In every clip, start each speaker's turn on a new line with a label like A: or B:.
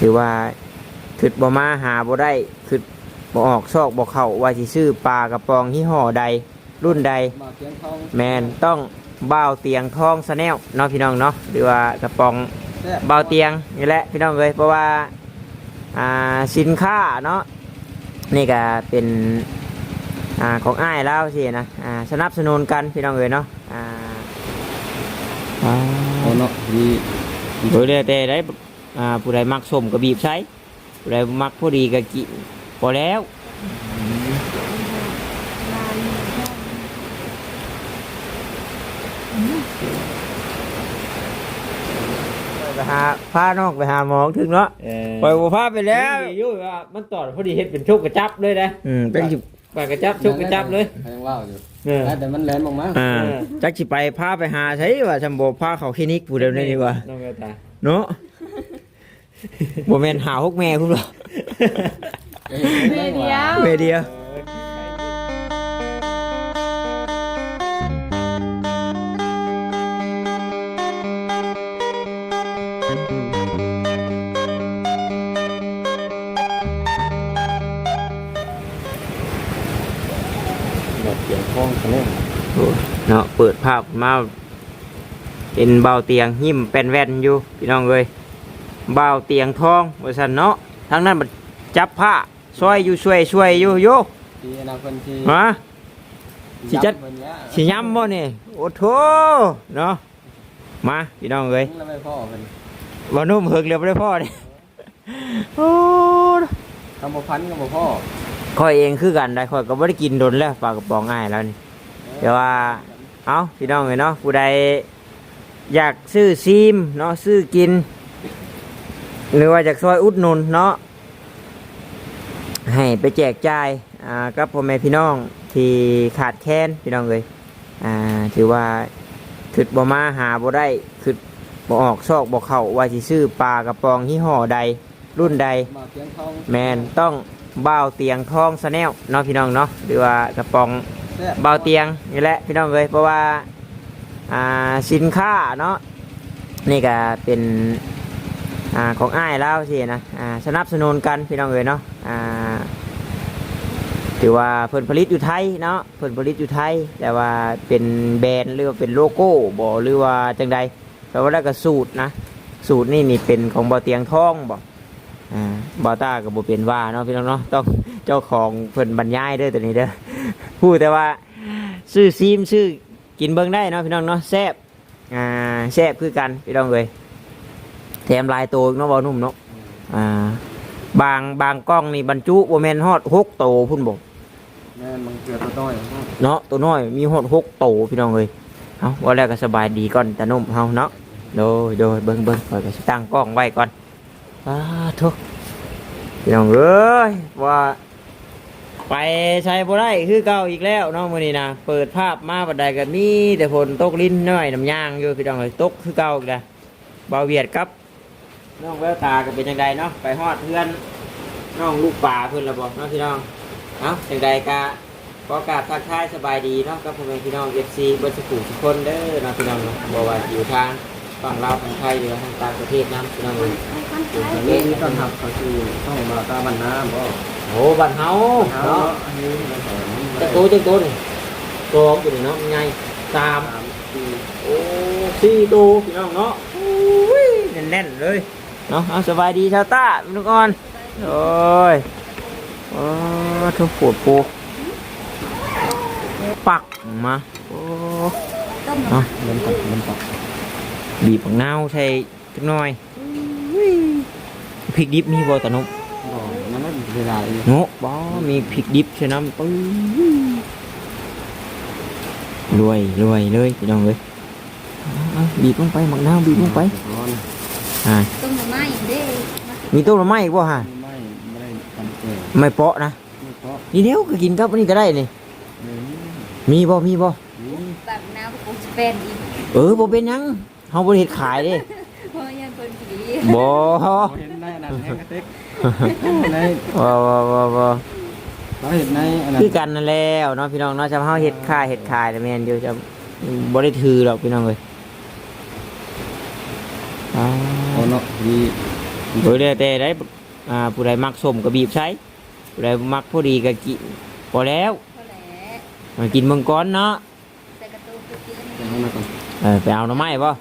A: ถือว่าขึ้นบ่มาหาบ่ได้ขึ้นบ่ออกซอกบ่เข้าว่าสิซื้อปลากระป๋องยี่ห้อใด รุ่นใด
B: บ่าวเสียงทอง
A: แมนต้องบ่าวเตียงทองสแนลเนาะพี่น้องเนาะหรือว่ากระป๋อง
B: แซ่บ
A: บ่าวเตียงนี่แหละพี่น้องเลยเพราะว่าอ่าสินค้าเนาะนี่ก็เป็นอ่าของอ้ายแล้วสินะอ่าสนับสนุนกันพี่น้องเลยเนาะอ่าอ่า
B: เอาเนาะดี
A: โดยแต่ได้ อ่าผู้ใดมักสมก็บีบใช้ผู้ใดมักพอดีก็กินพอแล้วไปหาพาน้องไปหาหมอถึงเนาะ
B: เออ
A: ปล่อยบัวพาไปแล้ว
C: ยุ่ยว่ามันตอดพอดีเฮ็ดเป็นโชคกระจับเลยนะ
A: อืมเป็นสิ
C: ปากกระจับโชคกระจับเลย
B: ยังว่าวอยู่
C: เออ
B: แต่มันแหลมออกมา
A: อ่าจักสิไปพาไปหาใช่ว่าจำบ่พาเขาคลินิกผู้เดียวนี่ดีกว่า
C: น้องแววตา
A: เนาะ บ่แม่นหาฮกแม่พุ่นหรอก
D: เมเดียว
A: แม่เดียวแบบเสียงคล้องคะแนนเนาะเปิดภาพมาเป็นเบาเตียงหิ้มเป็นแว่นอยู่พี่น้องเอ้ยเบาเตียงทองว่าซั่นเนาะทั้งนั้นมันจับผ้าช่วยอยู่ช่วยช่วยอยู่โย
B: ที่อนาคตที่
A: ฮะ สิจัด
B: ย้ำเพิ่นแล้ว
A: สิย้ำบ่นี่โอ้โถเนาะมาพี่น้องเอ้ย
B: แล้วไม่พ่อเพิ่น
A: บ่นุ่มเฮิกเรียบร้อยพ่อนี่โอ้
B: คำบ่พันคำบ่พ่อ
A: ค่อยเองคือกันได้ค่อยก็บ่ได้กินโดนแล้วปลากระป๋องง่ายแล้วนี่เดี๋ยวว่า เอาพี่น้องเอ้ยเนาะผู้ใดอยากซื้อซีมเนาะซื้อกิน หรือว่าจากซอยอุดหนุนเนาะให้ไปแจกจ่ายอ่ากับพ่อแม่พี่น้องที่ขาดแคลนพี่น้องเลยอ่าถือว่าขึ้นบ่มาหาบ่ได้ขึ้นบ่ออกซอกบ่เข้าว่าสิซื้อปลากระป๋องยี่ห้อใดรุ่นใด
B: บ่าวเสียงทอง
A: แมนต้องบ่าวเตียงทองสแนลเนาะพี่น้องเนาะหรือว่ากระป๋อง
B: แซ่บ
A: เบาเตียงนี่แหละพี่น้องเลยเพราะว่าอ่าสินค้าเนาะนี่ก็เป็น อ่าของอ้ายแล้วสินะอ่าสนับสนุนกันพี่น้องเลยเนาะอ่าถือว่าเพิ่นผลิตอยู่ไทยเนาะเพิ่นผลิตอยู่ไทย แต่ว่าเป็นแบรนด์หรือว่าเป็นโลโก้บ่หรือว่าจังใดแต่ว่าแล้วก็สูตรนะสูตรนี่นี่เป็นของเบาเตียงทองบ่อ่าบอต้ากับบ่เป็นว่าเนาะพี่น้องเนาะต้องเจ้าของเพิ่นบรรยายเด้อตัวนี้เด้อพูดแต่ว่าซื้อซีมซื้อกินเบิ้งได้เนาะพี่น้องเนาะแซ่บอ่าแซ่บคือกันพี่น้องเลย แถมลายโตอีกเนาะบอนุ่มเนาะอ่าบางบางกล้องนี่บรรจุโบแมนฮอดหกโตพุ่นบอก
B: แม่นมันเกลือตัวน้อยของเขา
A: เนาะตัวน้อยมีฮอดหกโตพี่น้องเลยเอาว่าแล้วก็สบายดีก่อนแต่นุ่มเฮาเนาะโดยโดยเบิ้งเบิ้งคอยก็สิตั้งกล้องไว้ก่อนอ้าทุกพี่น้องเอ้ยว่าไปใช้บ่ได้คือเก่าอีกแล้วเน้องมื้อนี้นะเปิดภาพมาบัดใดก็มีแต่ฝนตกลิ้นน้อยน้ำยางอยู่พี่น้องเอ้ยตกคือเก่าอีกแล้วเบาเวียดครับ น้องแววตาก็เป็นจังไดเนาะไปฮอดเพื่อนน้องลูกป่าเพิ่นละบ่เนาะพี่น้องเอ้าจังใดก็ขอกราบทักทายสบายดีเนาะกับพ่อแม่พี่น้อง FC เบิดสุขุทุกคนเด้อเนาะพี่น้องเนาะบ่ว่าอยู่ทางฝั่งลาวฝั่งไทยหรือว่าทางต่างประเทศนํพี่น้องเอ้ย
B: อันนี้มีต้นหับเขาคือต้องมาตาบันน้ำบ่
A: โอ้บ้านเฮา
B: เอา
A: เนาะ
B: อันนี้มันแถม
A: จักโตจักโตนี่สองอยู่นี่เนาะมันใหญ่สาม
B: สามสี่
A: โอ้สี่ตัวพี่น้องเนาะอุ้ยแน่นๆเลย เนาะเอาสบายดีชาวต้าทุกคนโอ้ยโอ้ทุกปวดปูปักมาโอ้
D: ต้ม
B: เล่นตัดเล่นตัด
A: บีบของนาวใส่จักหน่อยอุ้ยพริกดิบมีบ่ตะนุบ
B: บ่มันไม่เวลาอีก
A: โนบ่มีพริกดิบใช่น้ำปื้รวยรวยเลยพี่น้องเลยเอาเอาบีบลงไปหมักนาวบีบลงไป
B: ร้ อน
A: อ่า
D: ต้มหน่อไม้เด้
A: มีต้นไม้อีกบ่ฮะ
B: ไม่ไม่ได้ทำเกลือ
A: ไม่เปาะนะ
B: ไม่เพราะ
A: นี่เดียวก็กินกับอันนี้ก็ได้นี่
B: เนื้อ
A: มีบ่มีบ่
D: แบบน้ำกูจะเป็นอีก
A: เออบ่เป็นหยังเฮาบ่ได้เฮ็ดขายเด้
D: เพราะยังคนผี
A: บ่
B: เห็นในอันนั้นแห้งกระเต็กใน
A: บ่บ่บ่บ่
B: เราเห็นในอันนั้น
A: คือกันนั่นแล้วเนาะพี่น้องเนาะจะเฮาเฮ็ดขายเฮ็ดขายแต่แม่นอยู่จะบ่ได้ถือหรอกพี่น้องเอ้ยอ่า
B: เอาเนาะดี
A: โโดยแต่ได้อ่าผู้ใดมักส้มก็บีบใช้ผู้ใดมักพอดีก็กินพอแล้ว
D: เท่าไหร่
A: มากินเมืองก้อนเนาะ
D: ใส่กระตุ้นไปกิน
B: เดี๋ยวเอามาก่อน
A: เออไปเอาหน่อไม้ป่ะ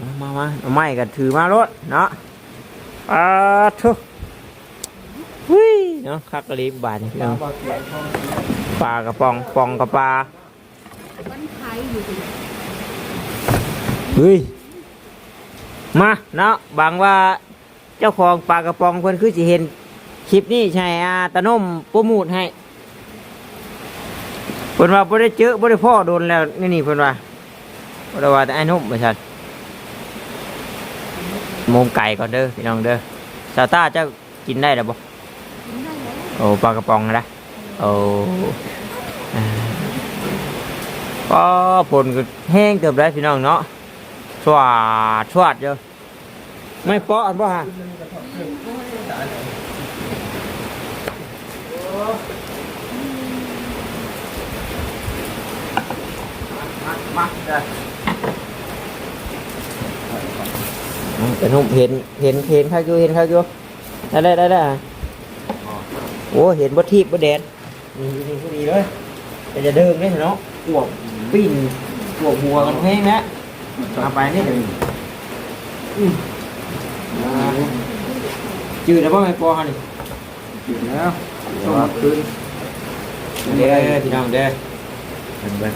A: มามามาหน่อไม้ก็ถือมารถเนาะอ่าทุหุ้ยเนาะคักกะลีบบาทนี่พี่น้อง
B: บ่เสียงท้อง
A: ปลากระปองปองกระปลา
D: มันไทยอยู่ดิ
A: เฮ้ย มาเนาะบางว่าเจ้าของปลากระปองเพิ่นคือสิเห็นคลิปนี้ใช่อาตานุ่มโปรโมทให้เพิ่นว่าบ่ได้เจอบ่ได้พ่อโดนแล้วนี่นี่เพิ่นว่าบ่ได้ว่าแต่ไอ้นุ่มบ่ซั่นมุมไก่ก่อนเด้อพี่น้องเด้อซาต้าเจ้ากินได้หรือบ่
D: กินได้แล้ว
A: โอ้ปลากระป๋องนะโอ้อ่าก็ผลก็แห้งเกือบได้พี่น้องเนาะสวาดสวาดเยอะ ไม่เปาะอันบ่ฮะมาแต่นุ่มเห็นเห็นเห็นข้าวอยู่เห็นข้าวอยู่ได้ได้ได้ได้โอ้เห็นบ่ทีบบ่แดดนี่นี่พอดีเลยแต่จะเดิมเลยเนาะอวบปิ้นอวบหัวกันแพงนะเอาไปนี่หนึ่งอืมอ่า จืดแล้วบ่แม่ปอฮะนี่
B: อยู่แล้วต้องมาคืน
A: เด้อพี่น้องเด้อเบิ่งเบิ่ง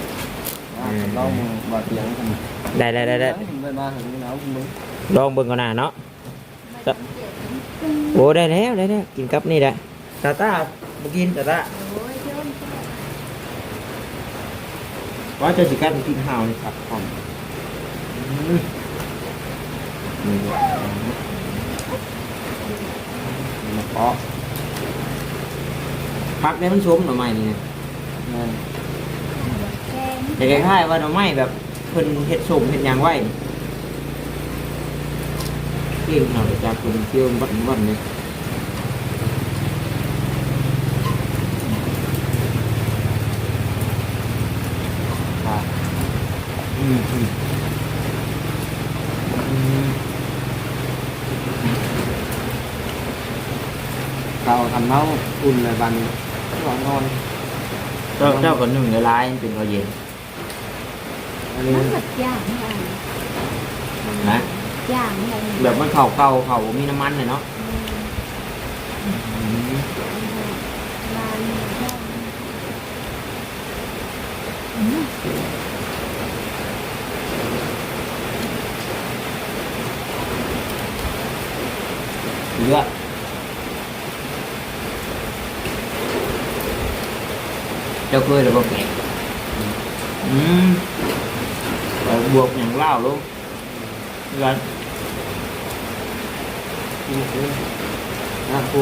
B: อ่าเราบ่เสียงกัน
A: ได้ได้ได้ได้
B: ไปมาถึงนี่แล้วมึง
A: ลองเบิ่งก่อนหน้าเนาะโอ้ได้แล้วได้แล้วกินกับนี่แหละตาตาบ่กินตาตา
D: โอ้ยโยน
A: ว่าเจะสิกัดกินข้าวนี่ครับพร้อม อืมนี่มาเปาะพักได้มันชมหน่อไม้นี่นะ
B: แม่น
D: แกง
A: แต่คล้ายๆว่าหน่อไม้แบบเพิ่นเฮ็ดสมเฮ็ดหยังไว้นี่เกี่ยวหน่อยจากคนเกี่ยววัดวันเลยครับอืมอืมอืม
B: เราทำเมาอุ่นเลยบันร้อนนอน
A: เจ้าเจ้าคนหนึ่งละลายเป็นข้าวเย็น
B: อันนี้
D: มันแบบย่างไง
A: นะ
D: ย่างไง
A: แบบมันเข่าเก่าเข่ามีน้ำมันเลยเนาะอืม
D: ลายย่าง
A: เยอะ เจ้าเคยหรือเปล่าแกงอืมเอาบวกอย่างเล่าลูกเงิน
B: นี่คือน่ากลั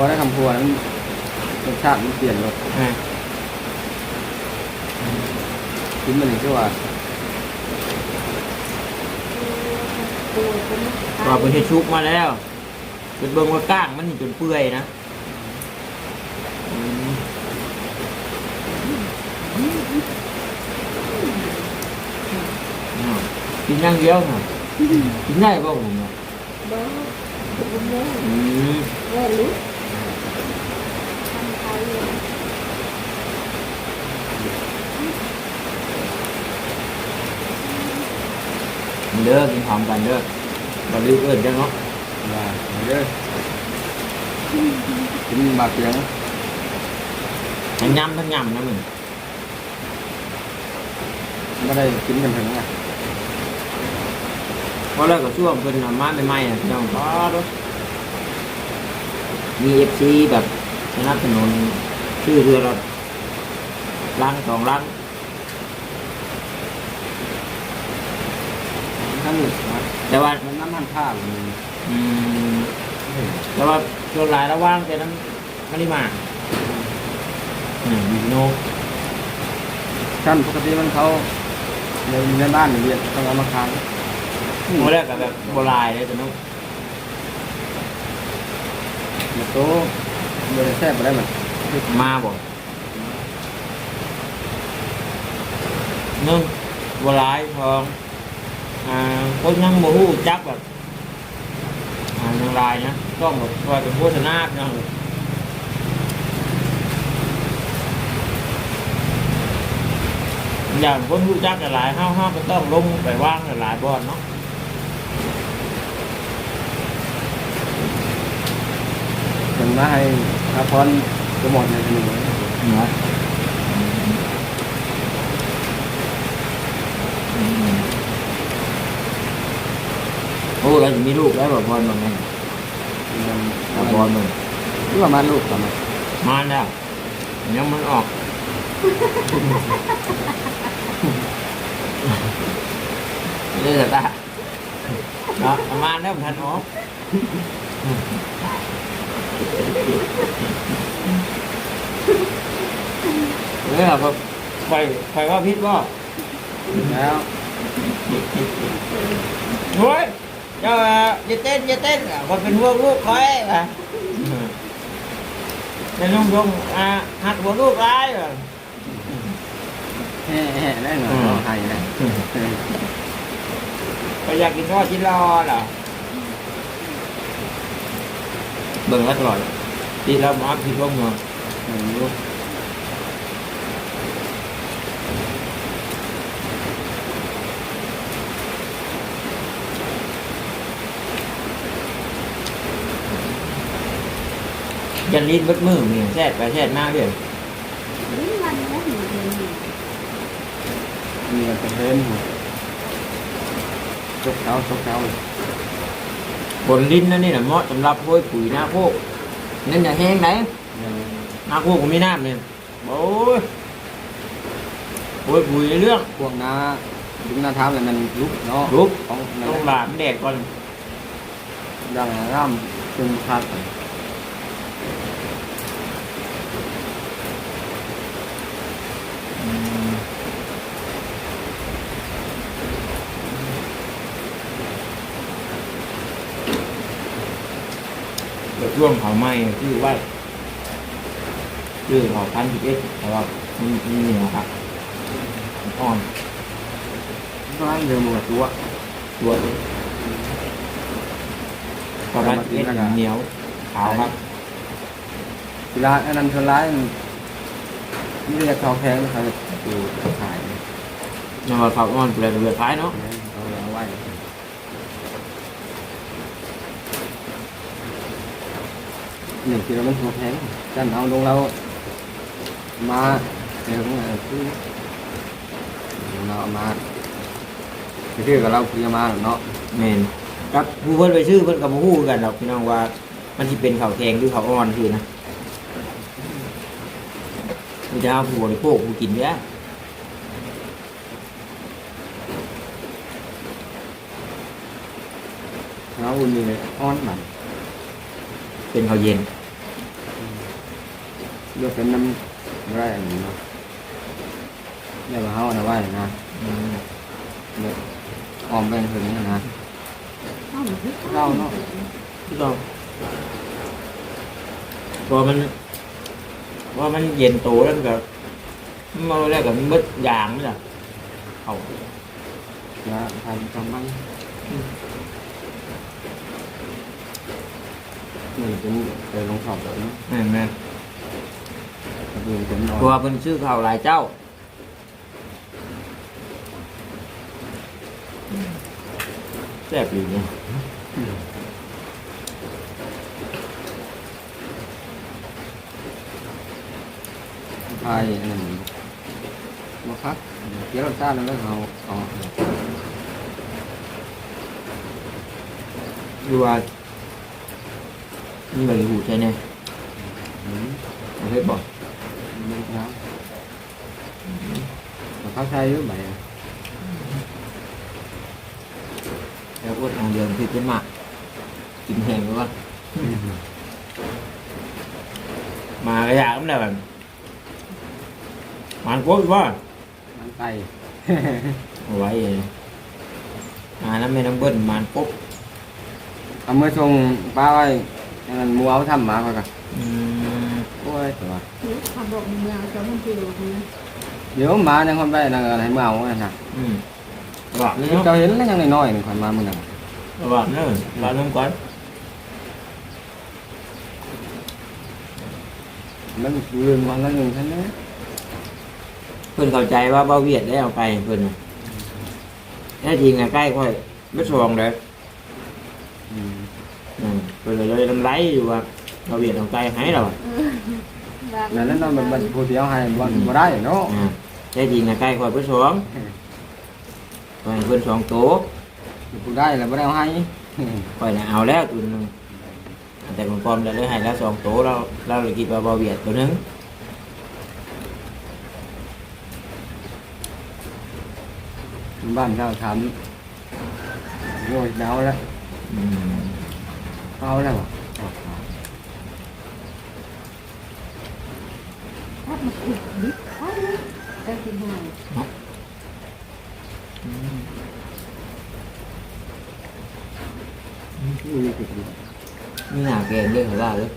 B: วในความรัก
A: น้ำหวาน
B: ตอนนี้จะกินมันนะ
D: น้ำควรคือคนไหน
B: แล้วเป็นน้ำมันมาให้หน่อยเนาะ
A: ลุกเรียบร้อยแล้วมันถูก
B: บ่ได้ทำครัวนั้นรสชาติมันเปลี่ยนรส
A: อ่า
B: กินมันนี่คือว่า
D: ตัวคน
A: ว่าเป็นเห็ดชุกมาแล้วเป็นเบิ่งว่าก้างมันนี่จนเปื่อยนะอืมอ้าวกินอย่างเดียวนะกินได้ป่ะผมอะ
D: บ้าบุญเลย
A: อืม
D: เว้ยลุทำไทย
A: เด้อกินพร้อมกันเด้อเราลืมเอิ้นจังเนาะ
B: ว่าเอาเด้อกินบาดเสียง
A: ทั้งยำทั้งยำนะมึง
B: ไม่ได้กินกันถึงไง
A: เพราะแล้วก็ช่วงเพิ่นน่ะมาใหม่ๆน่ะพี่น้องก็ดูมีเอฟซีแบบสนับสนุนชื่อเรือเราลังสองลัง
B: ท่านนี่นะ
A: แต่ว่า
B: มันน้ำมันข้าวมัน
A: อืมแต่ว่าช่วงหลายระว่างแต่นั้นไม่ได้มาอืมอยู่โน
B: ท่านปกติมันเขาในในบ้านเรียนต้องเอามาขาย
A: โมแรกกับแบบโบราณเลยตะนุ่ม
B: มาโต๊ะเบอร์แซ่บไปได้ไหม
A: มาบ่หนึ่งโบราณทอง อ่าคนยังโมหูจักแบบอ่ายังลายนะต้องแบบคอยเป็นโฆษณาเนาะอย่างคนรู้จักหลายๆห้าห้าก็ต้องลงไปว่างหลายๆบอนเนาะ
B: มันมาให้อาพรจะหมดในถนน
A: เนาะโอ้เราจะมีลูกแล้วแบบบอลบางไง
B: มัน
A: แบบบอลมึง
B: หรือว่ามาลูกกันไหม
A: มาแล้วยังมันออกเรื่องตาเนาะประมาณนั้นทันออกเออแบบไปไปว่าพิษว่า
B: แล้ว
A: เฮ้ย เจ้าอะอย่าเต้นอย่าเต้นอะคนเป็นพวกลูกคอยอะในลุงลุงอะหักหัวลูกร้ายอะ
B: แห่แห่ได้เหรอให้นะ
A: ไปอยากกินทอดชิ้นรอเหรอเบิ่งแล้วตลอดที่เรามาคิดว่าเมือง ยันลิ้นเบิดมือเนี่ยแซ่บไปแซ่บมากเด้อ
D: ลิ้นมันแล้วหนูเดินอยู่
B: มีกันเป็นเพื่อนจกเท้าจกเท้า
A: บนลิ้นนั่นนี่น่ะเหมาะสำหรับโห้ยปุ๋ยหน้าโคกนั่นอย่าแห้งไหนหน้าโคกก็มีน้ำเนี่ยโอ้ยโห้ยปุ๋ยในเรื่อง
B: พวกน้าดึงหน้าเท้าเลยมันลุกเนาะ
A: ลุก
B: ของ
A: ต้องบาดมันแดดก่อน
B: ดังร่ำจนพัก
A: เดี๋ ช่วงเขาไหม้ชื่อไว้ชื่อเขาพันสิบเอ็ดแต่ว่ามันมันเหนียวครับอ่อน
B: ร้ายเรือมือตัว
A: ตัวเขาพันสิบเอ็ดเหนียวขาวครับ
B: เวลาอันนั้นคนร้ายมันไม่เรียกเขาแข้งเขาจะดูขาย
A: นว่าเขาอ่อนเปลือยเปลือยท้ายเนาะ
B: เขาเอาไว้ หนึ่งกิโลมันหัวแพงจันเอาลงเรามาเดี๋ยวนี้คือเราเอามาคือกับเราคือมาเนาะ
A: แมนครับผู้เพิ่นไปชื่อเพิ่นกับมาฮู้กันดอกพี่น้องว่า มันสิเป็นเขาวแทงหรือเขาวอ่อนคือนะมันจะเอาผู้บริโภคผู้กินเนี่ย
B: เราอุ่นมีอ้อนมัน
A: เป็นเขาวเย็น
B: ยกเป็นน้ำไรอันนี้เนาะเนี่ยว่าเขาเอาไว้นะ
A: อืม
B: เดี๋ยวออมเป็นถึงนะ
D: เอ้าหนูพี่
B: เราเนาะ
A: พี่น้องพอมันว่ามันเย็นโตแล้วมันก็มันมาแล้วก็มันมืดยางนี่แหละเขา
B: แล้วทำทำบ้าง นี่เป็นไปลงสอบเลยเนาะ
A: แม่นแม่น
B: ดูเป็นนอน
A: ตัวเป็นชื่อเขาวหลายเจ้า แซ่บอยู่เนี่ย
B: ไอ้นั่นมาคักเกี่ยวกับชาติแล้วเอาเอา
A: ดูว่า นี่ใบหูใช่ไหม
B: อืม
A: เอาเพชรบอก
B: ไม่ครับมาคักใช่หรือไม่
A: แล้วอ้วนทางเดิมคือเป็นห มากกินแห้งหรือว่ามาก็อยากมันแบบมันกวดว่า
B: มันไต
A: เอาไว้เลยมาแล้วไม่ต้องเบิ้ลมานปุ๊บ
B: เอามื่อชงป้าไว้อันนั้นหมูเอาทำหมาเขาก็
A: อืม
B: โอ้ยตัว
D: นี่ทำบอกเมืองจะมันคือนะ
B: เดี๋ยวหมายังคนไปนั่งอะไรให้หมาเอาไงนะ
A: อืมหวาน
B: นี่
A: เนาะ
B: เจ้าเห็นแล้วยังน้อยๆนี่คนมาเมื่อนั้น
A: หวานเนาะหวานน้ำก่อน
B: มันลืมวันละหนึ่งท่านนะ
A: เพื่อนเข้าใจว่าเบาเวียดได้เอาไปเพื่อนน่ะแท้จริงอะใกล้ค่อยไม่สองเลย
B: อืม
A: อืมเพื่อนเลยลำไรอยู่ว่าเบาเวียดเอาไปให้เราอะ
B: นั่นนั่นมันมันผู้เดียวให้บ่บ่ได้เนาะ
A: อ่าแท้จริงอะใกล้ค่อยเพื่อนสองไปเพื่อนสองโต๊ะ
B: ผู้ได้แล้วบ่ได้เอาให้
A: ค่อยน่ะเอาแล้วตัวหนึงแต่คนพร้อมจะเลยให้แล้วสองโต๊ะเราเราเลยคิดว่าเบาเวียดตัวหนึง
B: บ้านเจ้าทำโอ้ยเอาแล้ว
A: อืม
B: เอาแล้ว
D: ถ้ามันอุดดิบเขาได้ที่ไหน
A: นี่หนาแกงเรื่องขอะไราเลย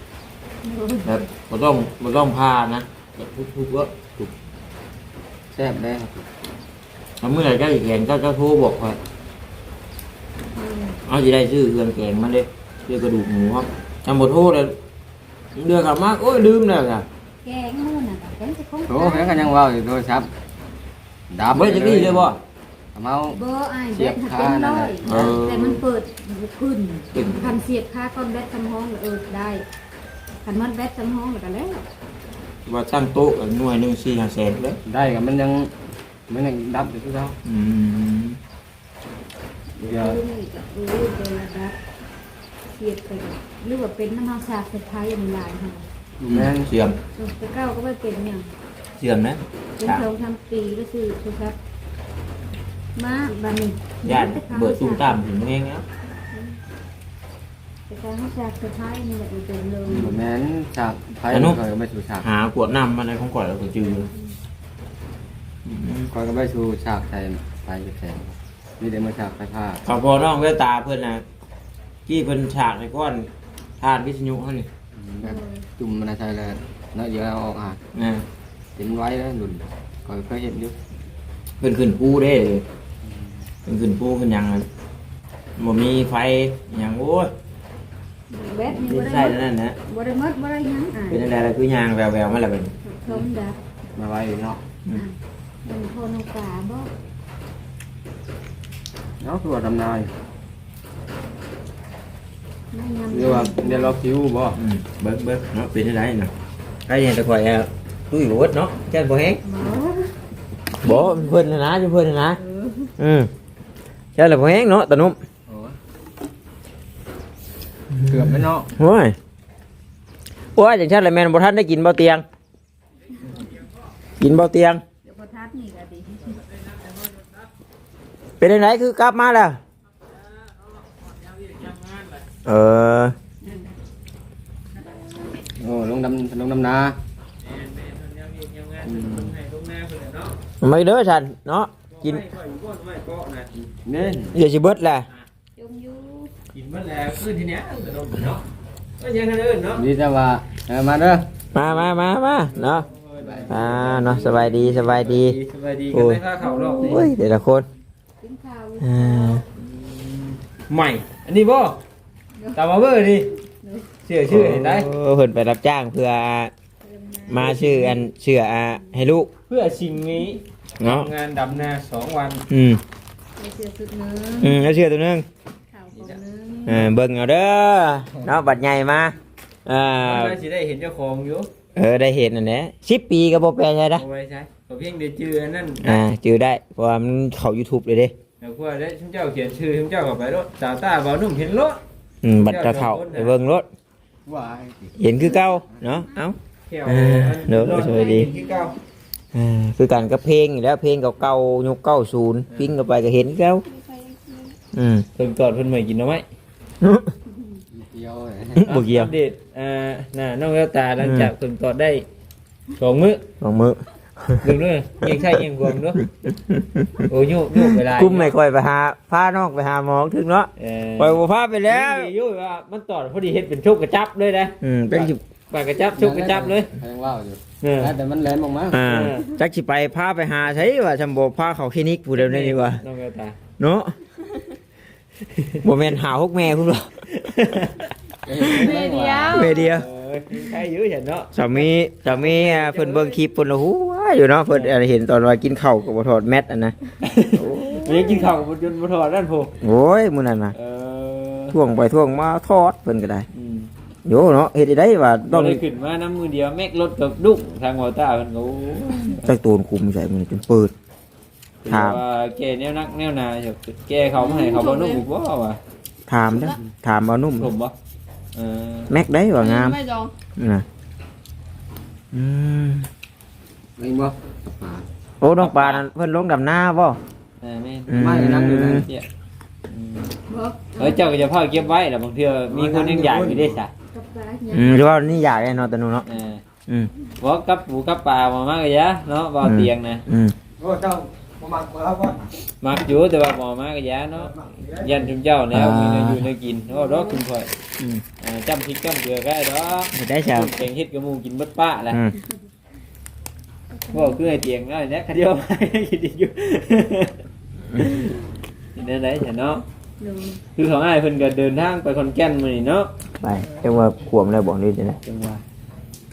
A: แบบบ่ต้องบ่ต้องพานะแบบทุกๆว่า
B: แซ่บได้ครับ
A: ถ้าเมื่อไหร่เจ้าอีกแกงเจ้าเจ้าโทรบอกว่าเอาจะได้ซื้อเรื่องแกงมาเลย ซื้อกระดูกหมูครับจำบทโทษเลยเดือกลับมาโอ้ยลืมแล้วจ้ะ
D: แกงนู่นน่ะแกงจะคง
B: โอ้แม่ก็ยังว่าอยู่โทรศัพท์ดับ
A: เบิดจะกี้เลยบ่
B: เอา
D: เบอร์ไอ้เบ็ดเต็มร้อยแต่มันเปิดขึ้นคันเสียบค่าก้อนแบตทำห้องเออได้คันมันแบตทำห้องแล้วก็แล้ว
A: ว่าตั้งโต๊ะกันหน่วยหนึ่งสี่ห้าแสนเลย
B: ได้ก็มันยังมันยังดับอยู่ที่เจ้า
A: อืม
B: เดี๋
D: เอ
B: ยว
D: อนี่ก็ เออเดี๋ยวนะเสียบไปหรือว่าเป็นน้ำมันสาบสุดท้ายมีลายค่ะ
B: แม่น
A: เสื่อม
D: แต่เก้าก็ไม่เป็นอย่าง
A: เสื่อมนะ
D: เป็นสองทำปีก็คือคือครับมาบันนี้
A: ญาติเบิดตุ้มตามถึงเองแล้ว
D: แต่การให้จากสุดท้ายนี่แหละเป็นเลย
B: แม่นฉากไฟคอยก็ไม่ชูฉาก
A: หาขวดน้ำมาในของก่อนแล้วก็จืดอืม
B: คอยก็ไม่ชูฉากใส่ไฟแสงนี่เดี๋ยวมาฉากไฟผ้า
A: เขาพอน้องเววตาเพื่อนนะ ที่เพิ่นฉากในก้อนทานวิทยุเขานี่
B: แบบจุ่มมันใส่เลยเนาะเดี๋ยวเอาออกอะ
A: นะ
B: เห็นไว้แล้วหนุนคอยเคยเห็นอยู่
A: เพิ่นขึ้นปูได้เลยเพิ่นขึ้นปูขึ้นหยังอะบ่มีไฟหยังโอ้ย
D: แบตนี่
A: นี่
D: บ่
A: ใช่
D: ได้
A: นั่นนะ
D: บ่ได้มดบ่ได้ยังอะ
A: เป็นอะไรล่ะคือยางแววๆมาแล้วเป็น
D: ชมดับ
B: มาไว้เนาะ
A: อืม
D: เป็นโทนกาบ่
B: เนาะคือว่าทำนาย
D: ไม่ยำ
B: เรียกว่าเดี๋ยวเราคิวบ่
A: อืมเบิ่งเบิ่งเนาะเป็นอะไรเนาะใครเห็นตะข่อยอะตุ้ยบ่เบิดเนาะแจ้งบ่แฮง
D: บ่
A: บ่เพิ่นน่ะนะเพิ่นน่ะนะอืมแจ้งแล้วบ่แฮงเนาะตะนุ่ม
B: เกือบไม่เนาะ
A: โอ้ยโอ้ยจังซั่นแหละแม่นบ่ทันได้กินบ่เตียง กินบ่เตียง
D: เดี๋ยวพอทัดนี่ก็ดี
A: เป็นจังไดคือกลับมาแล้ว เออ
B: โอ้ลงดำลงดำนาอืม
A: ไม่เด้อฉันเนาะกิน
B: นี่
A: เดี๋ยวสิเบิดแหละ
D: จงอยู่
C: กินมาแล้วคืนทีเนี้ยเออเนาะก็ยังกันเอิ้นเนาะ
B: ดีแต่ว่าเออมาเด้อ
A: มามามามาเนาะอ่าเนาะสบายดีสบายดี
C: สบายดีกันได้ค่าข้าวรอบนี้
A: โอ้ยแต่ละคน
D: กินข้าว
A: อ่า
C: ใหม่ อันนี้บ่ ตามมาเบอร์นี่เชื่อชื่อเห็นได้
A: โอ้เพิ่นไปรับจ้างเพื่อมาชื่ออันเชื่ออ่าให้ลูก
C: เพื่อสิ่งนี้
A: เนาะ
C: งานดำนาสองวัน
A: อืม
D: ไปเสียสุดเนื้อ
A: อืมแล้วเชื่อตัวหนึง
D: ข้าวของเนื้อ
A: เออเบิ่งเอาเด้อเนาะบัดใหญ่มาอ่า
C: ก็สิได้เห็นเจ้าของอยู่
A: เออได้เห็นอันเนี้ย10ปีก็บ่แปลใช่
C: เอา
A: นะ
C: ไว้ใช้ก็เพียงได้ชื่ออันนั่น
A: อ่าจือได้เพราะว่ามันเข้า YouTube เลยเด้
C: แล้วก็ได้ชุมเจ้าเขียนชื่อชุมเจ้าก็ไปรถตาตาบ่าวนุ่มเห็นรถ
A: อืมบัดจะเข้าไปเบิ่งรถ
B: ว้าย
A: เห็นคือเก่าเนาะเอ้า
C: แก้ว
A: เออเดี๋ยวสวัสดี
C: ที่เก้า
A: อ่าคือกันกับเพลงอยู่แล้วเพลงเก่าๆยุคเก้าศูนย์ปิ้งเข้าไปก็เห็นเก้าอืม
C: เพิ่นกอดเพิ่นใหม่กินเอาไหม
B: เกี่ยวเลย
A: บ่เกี่ยว
C: อัปเดตอ่าน่ะน้องแววตาหลังจากเพิ่นกอดได้สองมื้อ
A: สองมือ
C: เบิ่งด้วยเอียงใช่เอียงกวงเนาะโอ้ยโยกโยกเวลา
A: กุ้มไม่ค่อยไปหาพานอกไปหาหมอถึงเนาะ
C: เออ
A: ปล่อยบ่พาไปแล้ว
C: ดีอยู่ว่ามันตอดพอดีเฮ็ดเป็นโชคกระจับเลยนะ
A: อืมเป็นสิ
C: ปากกระจับโชคกระจับเลย
B: ยังว่าวอยู่
C: เออ
B: แต่มันแหลมออกมา
A: อ่า
C: เออ
A: จักสิไปพาไปหาใช่ว่าจำบ่พาเขาคลินิกผู้เดียวนี่ดีกว่า
C: น้องแก้วตา
A: เนาะบ่แม่นหาฮกแม่พุ่นหรอก
D: เดียว
A: แม่เดียว
C: เออใครอยู่เห็นเนาะ
A: สามีสามีอะเพิ่นเบิ่งคลิปเพิ่นละหูว้า อยู่เนาะเพิ่นอะเห็นตอนว่ากินข้าวก็บ่ถอดแมสอันนะ
C: มันยังกินข้าวบนยนต์บนถอดนั่นโพ
A: โอ้ยมื้อนั้นน่ะ
C: เออ
A: ท่วงไปท่วงมาทอดเพิ่นก็ได้
C: อืม
A: โยเนาะเฮ็ดได้ว่า
C: ต้
A: ต้
C: อ
A: องง
C: เลยขึ้นมาน้ำมือเดียวแม็กรถกับดุ้งทางหัวตาเพิ่นก็โอ้
A: จักตูนคุมใส่มันจนเปิด
C: ถือว่าแกแนวนักแนวนาเถอะแกเขาไม่ให้เขาบ่นุ่มบ่ว่ะ
A: ถามเด้อถามเอานุ่ม
C: ผมบ่เออ
A: แม็กได้ว่างาม
D: ไม่ลอง
A: น่ะอืม
B: ไม่บ่ป่า
A: โอ้น้องปลานั่นเพิ่นลงดำหน้าบ่
C: เออแม่น
A: อืม
B: ไม่นั่งอยู่นั่น
C: เจี๊ยอืม
D: บอก
C: เออเจ้าก็จะพาเก็บไว้แหละบางเทื่อมีคนยังอยากอยู่ได้ซะ
D: กับปลาเนี่ย
A: อืมหรือว่านี่อยากได้เนาะตะหนูเนาะ
C: เออ
A: อืม
C: บ่กับปูกับปลามามากเลยยะเนาะบ่เอาเตียงนะ
A: อืม
B: โอ้เจ้าบ่มักบ่เอาบ่
C: มักอยู่แต่ว่าบ่มากเลยยะเนาะยันจุมเจ้าแล้วมีเนื้ออยู่เนื้อกินโอ้ดอกคุณพ่อย
A: อืม
C: อ่าจำพริกจำเกลือก็ได้ดอก
A: เฮ็ดได้จ้ะ
C: แกงเฮ็ดกับหมูกินเบิดป้าแหละ
A: อืม
C: บ่คือไอ้เตียงนั่นแหละคันเดียวมากินอีกอยู่นี่นั่นไหนฉันเนาะ
D: ดู
C: คือของอ้ายเพิ่นก็เดินทางไปขอนแก่นมื้อนี้เนาะ
A: ไปจังว่าขวมแล้วบอกนี่จังได๋
C: จังหว่า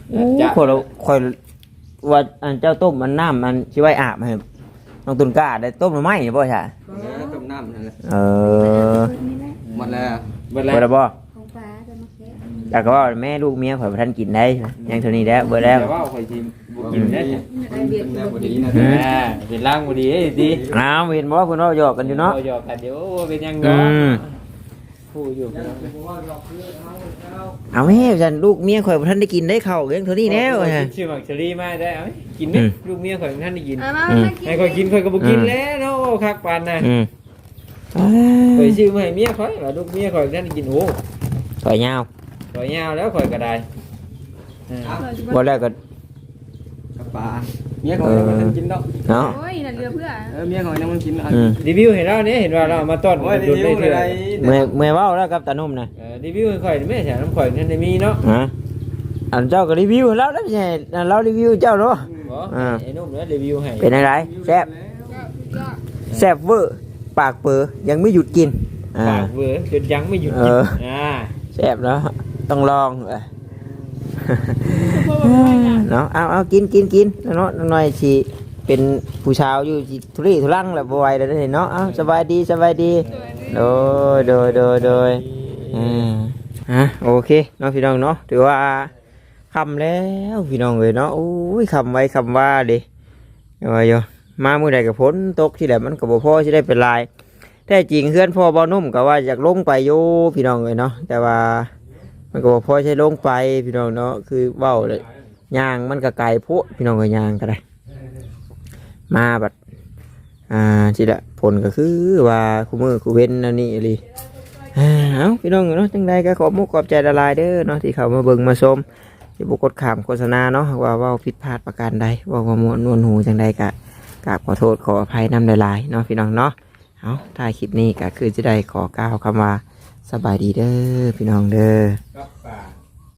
A: โอ้
C: จะ
A: คนเราคอยว่าอันเจ้าต้มมันน้ำมันชิไว้อาบให้น้องตุนกล้าได้ต้มหรือไม่เนี่ยบ่ใช่
B: ต้มน้ำนั่นแหละ
A: เออ
D: นี่แหละ
B: หมดแล้ว
C: เบิด
A: เบ
C: แล้
A: อร์ละบ่
D: ของปลาจะมา แค่
A: แต่ก็ว่าแม่ลูกเมียข่อยบ่ทันกินได้ยังเท่านี้แล้วเบอร์แล้ว
C: แต่ว่าข่อยสิบ่กินได้จ้ะ
D: ไอเบียด
B: แน
D: ก็
B: ว
D: บ่
B: บ่
D: ดี
B: ดีนะ
C: อ่าเป็นล่างบ่ดีเอ้ยดี
A: อ้าวเห็นบ่เพิ่นเว้าหยอกกันอยู่เนาะ
C: เหยอกกันเดี๋ยวเป็นยัง
A: อื
C: เนาะ
A: ม
C: ผู้อยู่
A: เอาแม่ฉันลูกเมียข่อยบ่ทันได้กินได้ข้าวเลี้ยงเท่านี้แล้ว
C: เอา
A: ฮะ
C: ชื่อหมักเชอรี่มาได้เอาไหมกินไหม
A: อืม
C: ลูกเมียข่อยท่านได้กิน
D: เอามา
A: อืม
D: มากิน
C: ให้ข่อยกินข่อยก็บ่กิน
A: อืม
C: แล้วเนาะโอ้คักปานน่ะ
A: อืม
C: ข่อยชื่อมาให้เมียข่อยว่าลูกเมียข่อยท่านได้กินโอ้
A: ข่อยยาว
C: ข่อยยาวแล้วข่อยก็ได้อ่า
A: บ่แล้วก็
B: กับปลาเมียของยังบ่ทันกินดอก
A: เนาะ
D: โอ้ยนั่นเรือเพื่อ
B: เออเมียของยังบ่กินอะ
A: อืม
C: รีวิวให้เราเนี่ยเห็นว่าเราเอามาต้อน
B: โอ้ย
C: ดุได้เท่าไหร่
A: เมื่อยเมื่อยเว้าแล้วกับตานุ่มนะ
C: เออรีวิวให้ข่อยแม่ใช่น้ำข่อยท่านได้มีเนาะ
A: ฮะอันเจ้าก็รีวิวแล้วแล้วไม่ใช่อันเรารีวิวเจ้าเนาะ
C: บ่
A: อ่า
C: ไอ้นุ่มเนี่ยรีวิวให้
A: เป็นอะไรแซ่บแซ่บเวอร์ปากเปือยังไม่หยุดกินอ่า
C: ปากเวอร์จนยังไม่หยุด
A: เอ
C: กิน
A: อ
C: อ่า
A: แซ่บเนาะ ต้องลองเออเนาะเอาเอากินกินกินเนาะหน่อยสิเป็นผู้ชาวอยู่สิทุรีทุลังแหละบอยเลยเนาะเอาสบายดีสบายดีโดยโดยโดยโดยอ่าฮะโอเคเนาะพี่น้องเนาะถือว่าคำแล้วพี่น้องเลยเนาะโอ้ยคำไว้คำว่าดิเอาไว้อยู่มาเมื่อใดกับพ้นตกที่แหละมันกับบ่พ่อที่ได้เป็นลายแท้จริงเพื่อนพ่อบ่นุ่มก็ว่าอยากลงไปอยู่พี่น้องเลยเนาะแต่ว่า มันก็บ่พอใช้ลงไปพี่น้องเนาะคือเว้าเลยยางมันก็ไกลพดพี่น้องก็ยางก็ได้ มาบัดอ่าสิละผลก็คือว่าคู่มือคู่เว้นอันนี้อีหลีอ่าเอ้าพี่น้องเนาะจังใดก็ขอมุกขอบใจละลายเด้อเนาะที่เขามาเบิ่งมาชมที่บุกดขามโฆษณาเนาะว่าว่าผิดพลาดประการใดว่าว่ามวนนวลหูจังใดกะกราบขอโทษขออภัยนำหลายๆเนาะพี่น้องเนาะเอาถ่ายคลิปนี้ก็คือจะได้ขอกล่าวคำว่า สบายดีเด้อพี่น้องเด้อ
C: กับปา